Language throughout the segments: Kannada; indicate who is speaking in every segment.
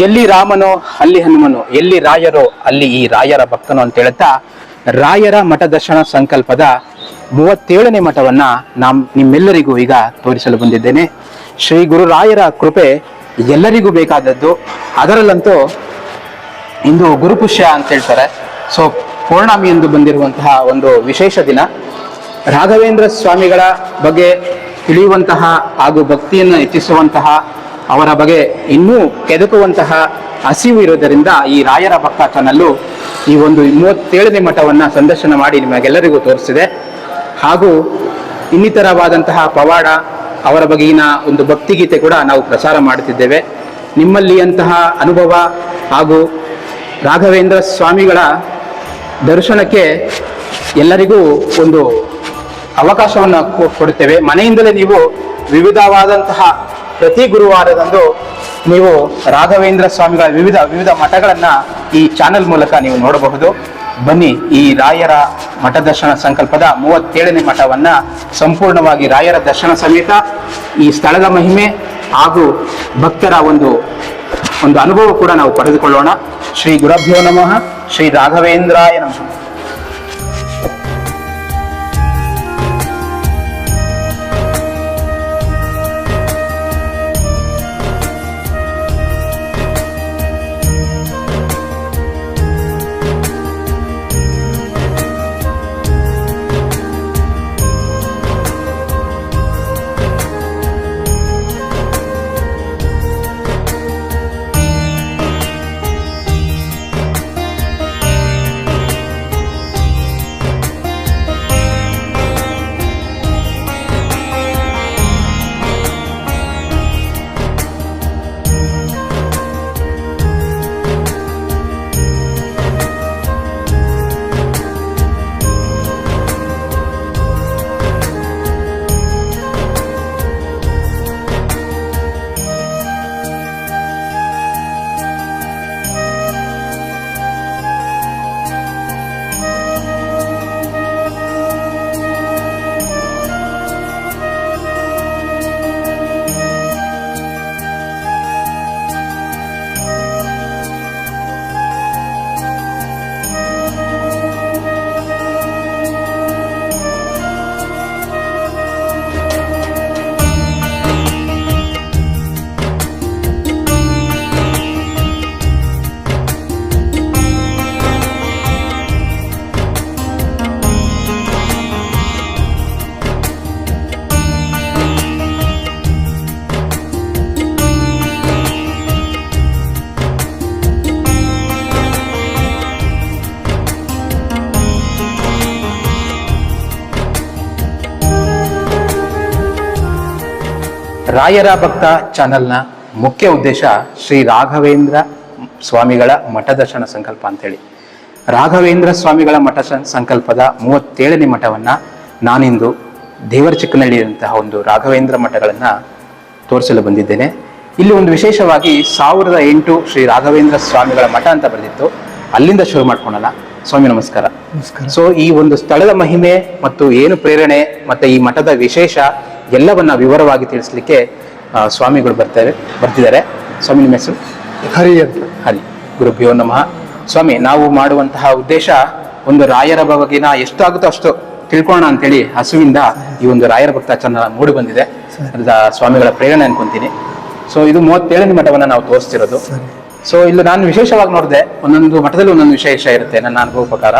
Speaker 1: ಎಲ್ಲಿ ರಾಮನೋ, ಅಲ್ಲಿ ಹನುಮನು, ಎಲ್ಲಿ ರಾಯರೋ, ಅಲ್ಲಿ ಈ ರಾಯರ ಭಕ್ತನು ಅಂತ ಹೇಳ್ತಾ ರಾಯರ ಮಠ ದರ್ಶನ ಸಂಕಲ್ಪದ ಮೂವತ್ತೇಳನೇ ಮಠವನ್ನ ನಾಮ್ ನಿಮ್ಮೆಲ್ಲರಿಗೂ ಈಗ ತೋರಿಸಲು ಬಂದಿದ್ದೇನೆ. ಶ್ರೀ ಗುರು ರಾಯರ ಕೃಪೆ ಎಲ್ಲರಿಗೂ ಬೇಕಾದದ್ದು. ಅದರಲ್ಲಂತೂ ಇಂದು ಗುರುಪುಷ್ಯ ಅಂತ ಹೇಳ್ತಾರೆ. ಸೊ ಪೌರ್ಣಮಿ ಎಂದು ಬಂದಿರುವಂತಹ ಒಂದು ವಿಶೇಷ ದಿನ. ರಾಘವೇಂದ್ರ ಸ್ವಾಮಿಗಳ ಬಗ್ಗೆ ತಿಳಿಯುವಂತಹ ಹಾಗೂ ಭಕ್ತಿಯನ್ನು ಹೆಚ್ಚಿಸುವಂತಹ ಅವರ ಬಗ್ಗೆ ಇನ್ನೂ ಕೆದಕುವಂತಹ ಹಸಿವು ಇರೋದರಿಂದ ಈ ರಾಯರ ಭಕ್ತ ಚಾನಲ್ಲು ಈ ಒಂದು ಮೂವತ್ತೇಳನೇ ಮಠವನ್ನು ಸಂದರ್ಶನ ಮಾಡಿ ನಿಮಗೆಲ್ಲರಿಗೂ ತೋರಿಸಿದೆ. ಹಾಗೂ ಇನ್ನಿತರವಾದಂತಹ ಪವಾಡ, ಅವರ ಬಗೆಗಿನ ಒಂದು ಭಕ್ತಿಗೀತೆ ಕೂಡ ನಾವು ಪ್ರಸಾರ ಮಾಡುತ್ತಿದ್ದೇವೆ. ನಿಮ್ಮಲ್ಲಿ ಅಂತಹ ಅನುಭವ ಹಾಗೂ ರಾಘವೇಂದ್ರ ಸ್ವಾಮಿಗಳ ದರ್ಶನಕ್ಕೆ ಎಲ್ಲರಿಗೂ ಒಂದು ಅವಕಾಶವನ್ನು ಕೊಡುತ್ತೇವೆ. ಮನೆಯಿಂದಲೇ ನೀವು ವಿವಿಧವಾದಂತಹ ಪ್ರತಿ ಗುರುವಾರದಂದು ನೀವು ರಾಘವೇಂದ್ರ ಸ್ವಾಮಿಗಳ ವಿವಿಧ ವಿವಿಧ ಮಠಗಳನ್ನ ಈ ಚಾನೆಲ್ ಮೂಲಕ ನೀವು ನೋಡಬಹುದು. ಬನ್ನಿ, ಈ ರಾಯರ ಮಠ ದರ್ಶನ ಸಂಕಲ್ಪದ ಮೂವತ್ತೇಳನೇ ಮಠವನ್ನ ಸಂಪೂರ್ಣವಾಗಿ ರಾಯರ ದರ್ಶನ ಸಮೇತ ಈ ಸ್ಥಳದ ಮಹಿಮೆ ಹಾಗೂ ಭಕ್ತರ ಒಂದು ಒಂದು ಅನುಭವ ಕೂಡ ನಾವು ಪಡೆದುಕೊಳ್ಳೋಣ. ಶ್ರೀ ಗುರುಭ್ಯೋ ನಮಃ. ಶ್ರೀ ರಾಘವೇಂದ್ರಾಯ ನಮಃ. ರಾಯರ ಭಕ್ತ ಚಾನೆಲ್ನ ಮುಖ್ಯ ಉದ್ದೇಶ ಶ್ರೀ ರಾಘವೇಂದ್ರ ಸ್ವಾಮಿಗಳ ಮಠದರ್ಶನ ಸಂಕಲ್ಪ ಅಂತೇಳಿ. ರಾಘವೇಂದ್ರ ಸ್ವಾಮಿಗಳ ಮಠ ಸಂಕಲ್ಪದ ಮೂವತ್ತೇಳನೇ ಮಠವನ್ನ ನಾನಿಂದು ದೇವರ ಚಿಕ್ಕನಹಳ್ಳಿಯಂತಹ ಒಂದು ರಾಘವೇಂದ್ರ ಮಠಗಳನ್ನ ತೋರಿಸಲು ಬಂದಿದ್ದೇನೆ. ಇಲ್ಲಿ ಒಂದು ವಿಶೇಷವಾಗಿ ಸಾವಿರದ ಎಂಟು ಶ್ರೀ ರಾಘವೇಂದ್ರ ಸ್ವಾಮಿಗಳ ಮಠ ಅಂತ ಬರೆದಿತ್ತು. ಅಲ್ಲಿಂದ ಶುರು ಮಾಡ್ಕೊಳಲ್ಲ ಸ್ವಾಮಿ ನಮಸ್ಕಾರ. ಸೊ ಈ ಒಂದು ಸ್ಥಳದ ಮಹಿಮೆ ಮತ್ತು ಏನು ಪ್ರೇರಣೆ ಮತ್ತೆ ಈ ಮಠದ ವಿಶೇಷ ಎಲ್ಲವನ್ನ ವಿವರವಾಗಿ ತಿಳಿಸ್ಲಿಕ್ಕೆ ಸ್ವಾಮಿಗಳು ಬರ್ತಾರೆ ಬರ್ತಿದ್ದಾರೆ. ಸ್ವಾಮಿ ನಿಮ್ಮ ಹೆಸರು?
Speaker 2: ಹರಿ ಅಂತ.
Speaker 1: ಹರಿ. ಗುರುಭ್ಯೋ ನಮಃ. ಸ್ವಾಮಿ ನಾವು ಮಾಡುವಂತಹ ಉದ್ದೇಶ ಒಂದು ರಾಯರ ಬಗೆಗಿನ ಎಷ್ಟಾಗುತ್ತೋ ಅಷ್ಟು ತಿಳ್ಕೊಳ್ಳೋಣ ಅಂತೇಳಿ ಹಸುವಿಂದ ಈ ಒಂದು ರಾಯರ ಭಕ್ತ ಚಂದ ಮೂಡಿ ಬಂದಿದೆ. ಅದ ಸ್ವಾಮಿಗಳ ಪ್ರೇರಣೆ ಅನ್ಕೊಂತೀನಿ. ಸೊ ಇದು ಮೂವತ್ತೇಳನೇ ಮಠವನ್ನ ನಾವು ತೋರಿಸ್ತಿರೋದು. ಸೊ ಇಲ್ಲಿ ನಾನು ವಿಶೇಷವಾಗಿ ನೋಡಿದೆ ಒಂದೊಂದು ಮಠದಲ್ಲಿ ಒಂದೊಂದು ವಿಶೇಷ ಇರುತ್ತೆ ನನ್ನ ಅನುಭವ ಪ್ರಕಾರ.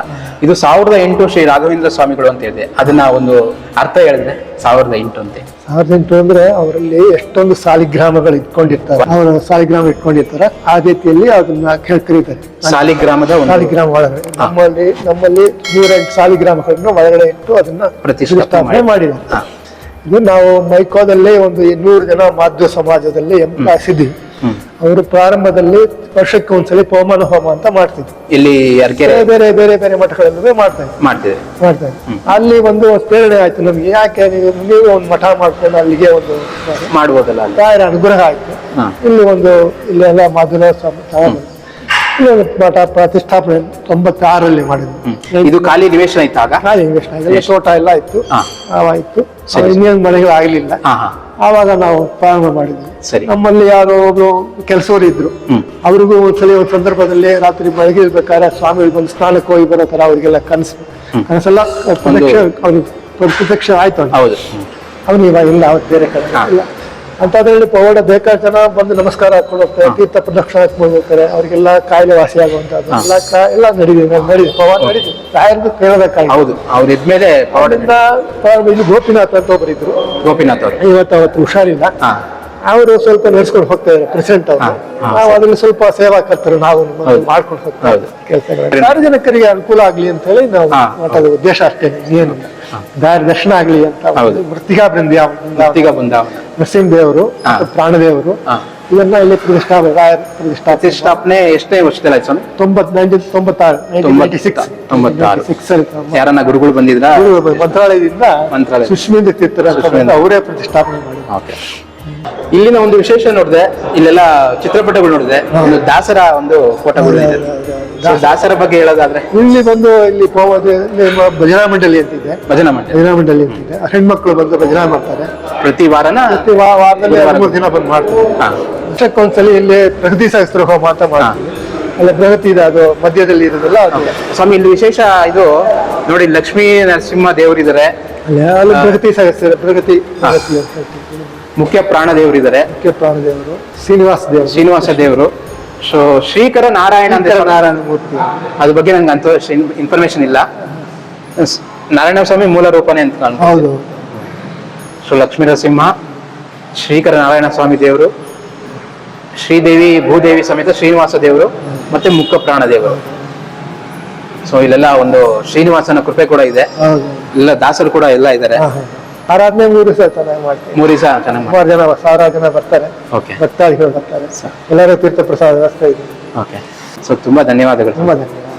Speaker 1: ಇದು ಸಾವಿರದ ಎಂಟು ಶ್ರೀ ರಾಘವೇಂದ್ರ ಸ್ವಾಮಿಗಳು ಅಂತ ಇದೆ. ಅದನ್ನ ಒಂದು ಅರ್ಥ ಹೇಳಿದ್ರೆ ಸಾವಿರದ ಎಂಟು ಅಂತ
Speaker 2: ಸಾವಿರದ ಎಂಟು ಅಂದ್ರೆ ಅವರಲ್ಲಿ ಎಷ್ಟೊಂದು ಸಾಲಿಗ್ರಾಮಗಳು ಇಟ್ಕೊಂಡಿರ್ತಾರೆ. ಅವರ ಸಾಲಿಗ್ರಾಮ ಇಟ್ಕೊಂಡಿರ್ತಾರೆ. ಆ ರೀತಿಯಲ್ಲಿ ಅದನ್ನ ಕರೀತಾರೆ.
Speaker 1: ಸಾಲಿಗ್ರಾಮದ
Speaker 2: ಸಾಲಿಗ್ರಾಮ ಒಳಗಡೆ. ನಮ್ಮಲ್ಲಿ ನಮ್ಮಲ್ಲಿ ನೂರೆಂಟು ಸಾಲಿಗ್ರಾಮಗಳನ್ನ ಒಳಗಡೆ ಇಟ್ಟು ಅದನ್ನ
Speaker 1: ಪ್ರತಿಷ್ಠಾಪನೆ
Speaker 2: ಮಾಡಿದ್ದಾರೆ. ಇದು ನಾವು ಮೈಕೋದಲ್ಲೇ ಒಂದು ನೂರು ಜನ ಮಾಧ್ಯ ಸಮಾಜದಲ್ಲಿ
Speaker 1: ಎಂಪಾಸಿದ್ದೀವಿ.
Speaker 2: ಅವರು ಪ್ರಾರಂಭದಲ್ಲಿ ವರ್ಷಕ್ಕೆ ಒಂದ್ಸಲಿ ಪವಮಾನ ಹೋಮ ಅಂತ ಮಾಡ್ತಿದ್ರು.
Speaker 1: ಇಲ್ಲಿ ಅರ್ಕೆರೆ
Speaker 2: ಬೇರೆ ಬೇರೆ ಬೇರೆ ಮಠಗಳಲ್ಲಿ ಮಾಡ್ತಾ ಇದ್ರು
Speaker 1: ಮಾಡ್ತಿದೆ
Speaker 2: ಮಾಡ್ತಾ ಇದ್ರು ಅಲ್ಲಿ ಒಂದು ಪ್ರೇರಣೆ ಆಯ್ತು ನಮ್ಗೆ. ಯಾಕೆ ನೀವು ನೀವು ಒಂದು ಮಠ ಮಾಡ್ಕೊಂಡು ಅಲ್ಲಿಗೆ ಒಂದು
Speaker 1: ಮಾಡ್ಬೋದಲ್ಲ
Speaker 2: ಅನುಗ್ರಹ ಆಯ್ತು. ಇಲ್ಲಿ ಒಂದು ಇಲ್ಲೆಲ್ಲ ಮಾಧುರ ಮಠ ಪ್ರತಿಷ್ಠಾಪನೆ ತೊಂಬತ್ತಾರಲ್ಲಿ ಮಾಡಿದ್ವಿ
Speaker 1: ಇದು ಖಾಲಿ ನಿವೇಶನ ಇತ್ತಾಗ
Speaker 2: ಖಾಲಿ ನಿವೇಶನ ತೋಟ ಎಲ್ಲ ಇತ್ತು. ಆವಾಯಿತು. ಇನ್ನೇನು ಮನೆಗಳು ಆಗಲಿಲ್ಲ. ಆವಾಗ ನಾವು ಪ್ರಾರಂಭ ಮಾಡಿದ್ವಿ.
Speaker 1: ಸರಿ.
Speaker 2: ನಮ್ಮಲ್ಲಿ ಯಾರೋ ಒಬ್ರು ಕೆಲಸವರು ಇದ್ರು. ಅವ್ರಿಗೂ ಒಂದ್ಸಲಿ ಒಂದು ಸಂದರ್ಭದಲ್ಲಿ ರಾತ್ರಿ ಬೆಳಗ್ಗೆ ಇರ್ಬೇಕಾದ್ರೆ ಸ್ವಾಮಿಗಳು ಬಂದು ಸ್ನಾನಕ್ಕೆ ಹೋಗಿ ಬರೋ ತರ ಅವ್ರಿಗೆಲ್ಲ ಕನಸು. ಕನಸೆಲ್ಲ ಪ್ರತ್ಯಕ್ಷ ಅವ್ರಿಗೆ ಪ್ರತ್ಯಕ್ಷ ಆಯ್ತು. ಅವ್ನು ಇವಾಗ ಇಲ್ಲ ಅವ್ರು ಬೇರೆ ಕಡೆ. ಇಲ್ಲ. ಅಂತದ್ರಲ್ಲಿ ಪವಾಡ ಬೇಕಾದ ಜನ ಬಂದು ನಮಸ್ಕಾರ ಹಾಕೊಂಡು ಹೋಗ್ತಾರೆ ತೀರ್ಥ ಪ್ರದಕ್ಷಿಣ ಹಾಕೊಂಡು ಹೋಗ್ತಾರೆ ಅವ್ರಿಗೆಲ್ಲ ಕಾಯಿಲೆ ವಾಸಿ ಆಗುವಂತದ್ದು ಎಲ್ಲ ಕಾ- ಎಲ್ಲ ನಡೀತಿದೆ ಪವಾಡ ನಡೀತು ರಾಯರ್ದು ಕೇಳಬೇಕಾಗಿ
Speaker 1: ಹೌದು. ಅವ್ರು ಇದ್ಮೇಲೆ
Speaker 2: ಗೋಪಿನಾಥ ಇಲ್ಲಿ ಗೋಪಿನಾಥ್ ಅಂತ ಒಬ್ಬರಿದ್ರು
Speaker 1: ಗೋಪಿನಾಥ್ ಅವರು.
Speaker 2: ಇವತ್ತು ಅವತ್ತು ಹುಷಾರಿಲ್ಲ. ಅವರು ಸ್ವಲ್ಪ ನಡೆಸ್ಕೊಂಡು ಹೋಗ್ತಾ ಪ್ರೆಸೆಂಟ್ ಪ್ರೆಸಿಡೆಂಟ್ ಅವರು ನಾವು ಅದ್ರಲ್ಲಿ ಸ್ವಲ್ಪ ಸೇವಾಕರ್ತರು ನಾವು
Speaker 1: ಹೌದು.
Speaker 2: ಮಾಡ್ಕೊಂಡು ಹೋಗ್ತಾ. ಕೆಲಸಗಳು ಸಾರ್ವಜನಿಕರಿಗೆ ಅನುಕೂಲ ಆಗ್ಲಿ ಅಂತ ಹೇಳಿ ನಾವು ಮಾತಾಡೋದು ಉದ್ದೇಶ ಅಷ್ಟೇ ಏನಿಲ್ಲ. ದಾರಿ ದರ್ಶನ ಆಗ್ಲಿ ಅಂತ ವೃತ್ತಿಗ
Speaker 1: ಬೃಂದಾವನ
Speaker 2: ನರಸಿಂಹದೇವರು ಪ್ರಾಣದೇವರು.
Speaker 1: ಹಾ.
Speaker 2: ಇವನ್ನ ಇಲ್ಲಿ ಪ್ರತಿಷ್ಠಾಪನೆ ಪ್ರತಿಷ್ಠಾ ಪ್ರತಿಷ್ಠಾಪನೆ
Speaker 1: ಎಷ್ಟೇ ವರ್ಷದಲ್ಲಿ ಆಯ್ತು ಸ್ವಾಮಿ?
Speaker 2: ತೊಂಬತ್ ನೈನ್ಟೀನ್ ತೊಂಬತ್ತಾರು.
Speaker 1: ತೊಂಬತ್ತ- ತೊಂಬತ್ತಾರು.
Speaker 2: ಸಿಕ್ಸ್ ಅಲ್ಲಿ ತೊಂಬತ್ತು.
Speaker 1: ಯಾರನ್ನ ಗುರುಗಳು ಬಂದಿದ್ರ?
Speaker 2: ಮಂತ್ರಾಲಯದಿಂದ
Speaker 1: ಮಂತ್ರಾಲಯ.
Speaker 2: ಸುಶ್ಮಿಂದ ತೀರ್ಥರ ಅವರೇ ಪ್ರತಿಷ್ಠಾಪನೆ
Speaker 1: ಓಕೆ. ಇಲ್ಲಿನ ಒಂದು ವಿಶೇಷ ನೋಡಿದೆ ಇಲ್ಲೆಲ್ಲ ಚಿತ್ರಪಟಗಳು ನೋಡಿದೆ ಒಂದು ದಾಸರ ಒಂದು ಫೋಟೋಗಳು ಇದೆ. ದಾಸರ ಬಗ್ಗೆ ಹೇಳೋದಾದ್ರೆ.
Speaker 2: ಇಲ್ಲಿ ಬಂದು ಇಲ್ಲಿ ಹೋಗೋದು ಭಜನಾ ಮಂಡಳಿ ಅಂತಿದೆ.
Speaker 1: ಭಜನಾ ಮಂಡಳಿ.
Speaker 2: ಭಜನಾ ಮಂಡಳಿ ಅಂತಿದೆ. ಹೆಣ್ಮಕ್ಳು ಬಂದು ಭಜನಾ ಮಾಡ್ತಾರೆ.
Speaker 1: ಪ್ರತಿ ವಾರನ
Speaker 2: ಪ್ರತಿ ವಾರದಲ್ಲಿ ಎರಡು ಮೂರು ದಿನ ಬಂದು ಮಾಡ್ತಾರೆ. ವರ್ಷಕ್ಕೊಂದ್ಸಲಿ ಇಲ್ಲಿ ಪ್ರಗತಿ ಸಹಸ್ರ ಹೋಮ ಅಂತ ಅಲ್ಲ ಅಲ್ಲಿ ಪ್ರಗತಿ ಇದೆ ಅದು ಮಧ್ಯದಲ್ಲಿ ಇರೋದಿಲ್ಲ ಅದು.
Speaker 1: ಸ್ವಾಮಿ ಇಲ್ಲಿ ವಿಶೇಷ ಇದು. ನೋಡಿ ಲಕ್ಷ್ಮೀ ನರಸಿಂಹ ದೇವರಿದ್ದಾರೆ.
Speaker 2: ಅಲ್ಲಿ ಪ್ರಗತಿ ಸಹಸ್ರ ಪ್ರಗತಿ ಪ್ರಗತಿ.
Speaker 1: ಮುಖ್ಯ ಪ್ರಾಣ ದೇವರಿದ್ದಾರೆ.
Speaker 2: ಮುಖ್ಯ ಪ್ರಾಣ ದೇವರು ಶ್ರೀನಿವಾಸ ದೇವರು.
Speaker 1: ಶ್ರೀನಿವಾಸ ದೇವರು. ಸೊ ಶ್ರೀಕರ ನಾರಾಯಣ ಅಂತ
Speaker 2: ನಾರಾಯಣ ಮೂರ್ತಿ.
Speaker 1: ಅದ್ರ ಬಗ್ಗೆ ನಂಗೆ ಅಂತ ಇನ್ಫಾರ್ಮೇಶನ್ ಇಲ್ಲ. ನಾರಾಯಣ ಸ್ವಾಮಿ ಮೂಲ ರೂಪನೇ ಅಂತ ನಾನು
Speaker 2: ಹೌದು.
Speaker 1: ಸೊ ಲಕ್ಷ್ಮೀ ನರಸಿಂಹ ಶ್ರೀಕರ ನಾರಾಯಣ ಸ್ವಾಮಿ ದೇವರು ಶ್ರೀದೇವಿ ಭೂದೇವಿ ಸಮೇತ ಶ್ರೀನಿವಾಸ ದೇವರು ಮತ್ತೆ ಮುಖ ಪ್ರಾಣ ದೇವರು. ಸೊ ಇಲ್ಲೆಲ್ಲ ಒಂದು ಶ್ರೀನಿವಾಸನ ಕೃಪೆ ಕೂಡ ಇದೆ. ಇಲ್ಲ ದಾಸರು ಕೂಡ ಎಲ್ಲ ಇದ್ದಾರೆ.
Speaker 2: ಆರಾಧನೆ ಮೂರು ಸಹ ಚೆನ್ನಾಗಿ ಮಾಡ್ತೀವಿ.
Speaker 1: ಮೂರು ದಿವಸ ಚೆನ್ನಾಗಿ
Speaker 2: ಸುಮಾರು ಜನ ಸಾವಿರ ಜನ ಬರ್ತಾರೆ.
Speaker 1: ಓಕೆ
Speaker 2: ಭಕ್ತಾದಿಗಳು ಬರ್ತಾರೆ. ಎಲ್ಲರೂ ತೀರ್ಥ ಪ್ರಸಾದ ವ್ಯವಸ್ಥೆ ಇದೆ.
Speaker 1: ಓಕೆ ಸೊ ತುಂಬಾ ಧನ್ಯವಾದಗಳು.
Speaker 2: ತುಂಬಾ ಧನ್ಯವಾದ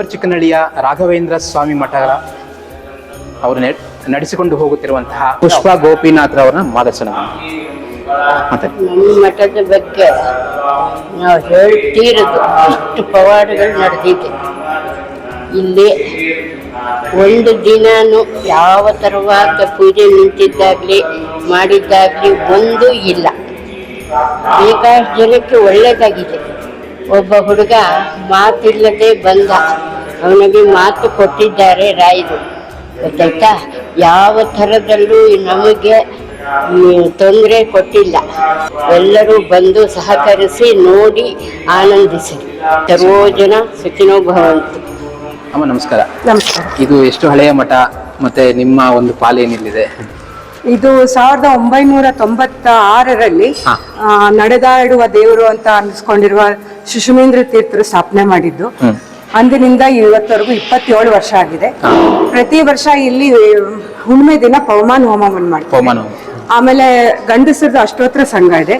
Speaker 1: ಒಂದು ಚಿಕ್ಕನಳ್ಳಿಯ ರಾಘವೇಂದ್ರ ಸ್ವಾಮಿ ಮಠಗಳ ಅವರು ನಡೆಸಿಕೊಂಡು ಹೋಗುತ್ತಿರುವಂತಹ ಪುಷ್ಪ ಗೋಪಿನಾಥ್ರವರನ್ನ ಮಾದರ್ಶನ
Speaker 3: ನಮ್ಮ ಮಠದ ಬಗ್ಗೆ ನಾವು ಹೇಳ್ತೀರದು ಇಷ್ಟು ಪವಾಡಗಳು ನಡೆದಿದೆ. ಇಲ್ಲಿ ಒಂದು ದಿನಾನು ಯಾವ ತರವಾದ ಪೂಜೆ ನಿಂತಿದ್ದಾಗ್ಲಿ, ಮಾಡಿದ್ದಾಗಲಿ ಒಂದು ಇಲ್ಲ. ಬೇಕಾದಷ್ಟು ಜನಕ್ಕೆ ಒಳ್ಳೇದಾಗಿದೆ. ಒಬ್ಬ ಹುಡುಗ ಮಾತಿಲ್ಲದೆ ಬಂದ. ಅವನಿಗೆ ಮಾತು ಕೊಟ್ಟಿದ್ದಾರೆ ರಾಯರು. ಗೊತ್ತಾಯ್ತಾ? ಯಾವ ಥರದಲ್ಲೂ ನಮಗೆ ತೊಂದರೆ ಕೊಟ್ಟಿಲ್ಲ. ಎಲ್ಲರೂ ಬಂದು ಸಹಕರಿಸಿ ನೋಡಿ ಆನಂದಿಸಿ ಸರ್ವೋ ಜನ ಸುಖಿನೋ ಭವಂತು
Speaker 1: ಅಮ್ಮ ನಮಸ್ಕಾರ.
Speaker 4: ನಮಸ್ಕಾರ.
Speaker 1: ಇದು ಎಷ್ಟು ಹಳೆಯ ಮಠ ಮತ್ತೆ ನಿಮ್ಮ ಒಂದು ಪಾಲೇನಿಲ್ಲಿದೆ
Speaker 4: ಇದು ಸಾವಿರದ ಒಂಬೈನೂರ ತೊಂಬತ್ತ ಆರರಲ್ಲಿ ನಡೆದಾಡುವ ದೇವರು ಅಂತ ಅನ್ಸ್ಕೊಂಡಿರುವ ಶಿಶುಮೇಂದ್ರ ತೀರ್ಥರು ಸ್ಥಾಪನೆ ಮಾಡಿದ್ದು. ಅಂದಿನಿಂದ ಇವತ್ತವರೆಗೂ ಇಪ್ಪತ್ತೇಳು ವರ್ಷ ಆಗಿದೆ. ಪ್ರತಿ ವರ್ಷ ಇಲ್ಲಿ ಹುಣ್ಣಿಮೆ ದಿನ ಪವಮಾನ ಹೋಮವನ್ನು ಮಾಡ್ತಾರೆ. ಆಮೇಲೆ ಗಂಡಸರದ ಅಷ್ಟೋತ್ರ ಸಂಘ ಇದೆ.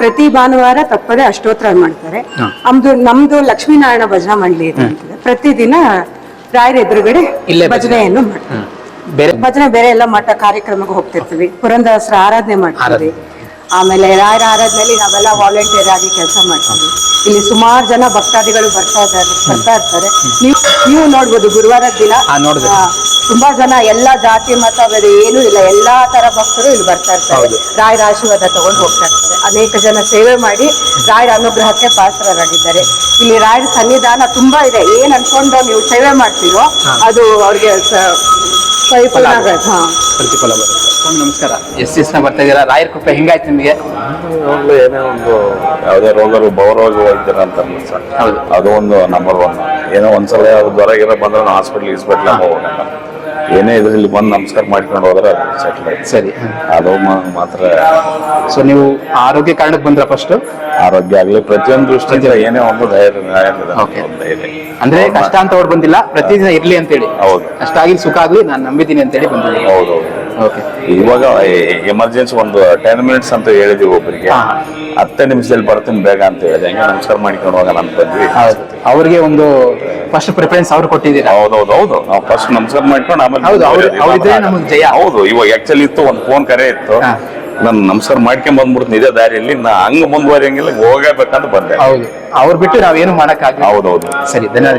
Speaker 4: ಪ್ರತಿ ಭಾನುವಾರ ತಪ್ಪದೆ ಅಷ್ಟೋತ್ರ ಮಾಡ್ತಾರೆ. ನಮ್ದು ನಮ್ದು ಲಕ್ಷ್ಮೀನಾರಾಯಣ ಭಜನಾ ಮಂಡಳಿ ಇದೆ. ಪ್ರತಿದಿನ ರಾಯರ ಎದುರುಗಡೆ ಭಜನೆಯನ್ನು ಮಾಡ್ತಾರೆ.
Speaker 1: ಬೇರೆ
Speaker 4: ಭಜನೆ ಬೇರೆ ಎಲ್ಲ ಮಠ ಕಾರ್ಯಕ್ರಮಕ್ಕೆ ಹೋಗ್ತಿರ್ತೀವಿ. ಪುರಂದರಸರ ಆರಾಧನೆ ಮಾಡ್ತೀವಿ. ಆಮೇಲೆ ರಾಯರ ಆರಾಧನೆಯಲ್ಲಿ ನಾವೆಲ್ಲ ವಾಲಂಟಿಯರ್ ಆಗಿ ಕೆಲಸ ಮಾಡ್ತೀವಿ. ಇಲ್ಲಿ ಸುಮಾರು ಜನ ಭಕ್ತಾದಿಗಳು ಬರ್ತಾ ಇದ್ದಾರೆ ಬರ್ತಾ ಇರ್ತಾರೆ. ನೀವು ನೀವು ನೋಡ್ಬೋದು ಗುರುವಾರದ ದಿನ. ತುಂಬಾ ಜನ ಎಲ್ಲಾ ಜಾತಿ ಮತ ಬೇರೆ ಏನು ಇಲ್ಲ. ಎಲ್ಲಾ ತರ ಭಕ್ತರು ಇಲ್ಲಿ ಬರ್ತಾ ಇರ್ತಾರೆ. ರಾಯರ ಆಶೀರ್ವಾದ ತಗೊಂಡು ಹೋಗ್ತಾ ಇರ್ತಾರೆ. ಅನೇಕ ಜನ ಸೇವೆ ಮಾಡಿ ರಾಯರ ಅನುಗ್ರಹಕ್ಕೆ ಪಾತ್ರರಾಗಿದ್ದಾರೆ. ಇಲ್ಲಿ ರಾಯರ ಸನ್ನಿಧಾನ ತುಂಬಾ ಇದೆ. ಏನ್ ಅನ್ಕೊಂಡು ನೀವು ಸೇವೆ ಮಾಡ್ತೀರೋ ಅದು ಅವ್ರಿಗೆ ಸ- ಪರಿಪೂರ್ಣ ಆಗುತ್ತೆ. ಹಾ.
Speaker 1: ಪ್ರತಿಫಲ ಬರುತ್ತೆ. ಸ್ವಾಮಿ ನಮಸ್ಕಾರ. ಎಸ್ ಎಸ್ನ ಬರ್ತಾ ಇದ್ದೀರಾ? ರಾಯರ ಕೃಪೆ ಹೆಂಗಾಯ್ತು ನಿಮಗೆ?
Speaker 5: ಯಾವಾಗಲೂ ಏನೇ ಒಂದು ಯಾವುದೇ ರೋಗರು ಬೌರೋಗ ವೈದ್ಯರ ಅಂತ ಸರ್.
Speaker 1: ಹೌದು.
Speaker 5: ಅದು ಒಂದು ನಂಬರ್ ಒನ್ ಏನೋ ಒಂದ್ಸಲ ಹೊರಗಿರೋ ಬಂದ್ರೆ ನಾವು ಹಾಸ್ಪಿಟ್ಲ್ ಗಿಸ್ಪಿಟ್ಲ್ ಹೋಗೋಣ ಏನೇ ಇದ್ರಲ್ಲಿ ಬಂದು ನಮಸ್ಕಾರ ಮಾಡ್ಕೊಂಡು ಹೋದ್ರೆ ಅದು ಸೆಟ್ಲ್ ಆಯ್ತು.
Speaker 1: ಸರಿ.
Speaker 5: ಅದು ಮಾ- ಮಾತ್ರ.
Speaker 1: ಸೊ ನೀವು ಆರೋಗ್ಯ ಕಾರಣಕ್ಕೆ ಬಂದ್ರ ಫಸ್ಟ್
Speaker 5: ಆರೋಗ್ಯ ಆಗಲಿ ಪ್ರತಿಯೊಂದು ದೃಷ್ಟಿಯಿಂದ ಏನೇ ಒಂದು ಧೈರ್ಯ ಧೈರ್ಯ ಇದೆ.
Speaker 1: Okay.
Speaker 5: ಒಂದು ಧೈರ್ಯ.
Speaker 1: ಅಂದ್ರೆ ಕಷ್ಟ ಅಂತ ಅವ್ರು ಬಂದಿಲ್ಲ. ಪ್ರತಿದಿನ ಇರ್ಲಿ ಅಂತೇಳಿ.
Speaker 5: ಹೌದು.
Speaker 1: ಕಷ್ಟ ಆಗಿ ಸುಖ ಆಗ್ಲಿ ನಾನು ನಂಬಿದ್ದೀನಿ ಅಂತೇಳಿ ಬಂದಿದ್ದೀನಿ.
Speaker 5: ಹೌದು
Speaker 1: ಓಕೆ.
Speaker 5: ಇವಾಗ ಎಮರ್ಜೆನ್ಸಿ ಒಂದು ಟೆನ್ ಮಿನಿಟ್ಸ್ ಅಂತ ಹೇಳಿದ್ವಿ ಒಬ್ಬರಿಗೆ. ಹತ್ತೇ ನಿಮಿಷದಲ್ಲಿ ಬರ್ತೀನಿ ಬೇಗ ಅಂತ ಹೇಳಿದೆ. ಹಂಗೆ ನಮಸ್ಕಾರ ಮಾಡ್ಕೊಂಡು ಹೋಗೋಣ ಅಂತ ಬಂದ್ವಿ.
Speaker 1: ಹೌದು. ಅವ್ರಿಗೆ ಒಂದು ಫಸ್ಟ್ ಪ್ರಿಫರೆನ್ಸ್ ಅವ್ರು ಕೊಟ್ಟಿದ್ದೀರಾ?
Speaker 5: ಹೌದು ಹೌದು ನಾವು ಫಸ್ಟ್ ನಮಸ್ಕಾರ ಮಾಡ್ಕೊಂಡು ಆಮೇಲೆ
Speaker 1: ಹೌದು, ಅವ್ರು-. ಅವ್ರಿದ್ರೆ ನಮಗೆ ಜಯ.
Speaker 5: ಹೌದು ಇವಾಗ ಆಕ್ಚುಲಿ ಇತ್ತು ಒಂದು ಫೋನ್ ಕರೆ ಇತ್ತು. ನಾನು ನಮಸ್ಕಾರ ಮಾಡ್ಕೊಂಡ್ ಬಂದ್ಬಿಡ್ತು ನಿಜ ದಾರಿಯಲ್ಲಿ. ನಾ ಹಂಗ ಮುಂದುವರಿಯಂಗಿಲ್ಲ ಹೋಗಬೇಕಂತ ಬಂದೆ.
Speaker 1: ಹೌದು. ಅವ್ರು ಬಿಟ್ಟು ನಾವೇನು ಮಾಡಕ್ಕಾಗ
Speaker 5: ಹೌದೌದು.
Speaker 1: ಸರಿ ಧನ್ಯವಾದ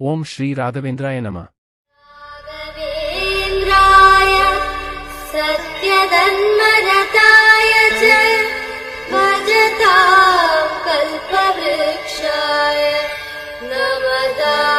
Speaker 6: ॐ श्री राघवेन्द्राय नम।
Speaker 7: नरेन्द्राय सत्यदन्मरताय च मरता कल्पवृक्षाय नमदा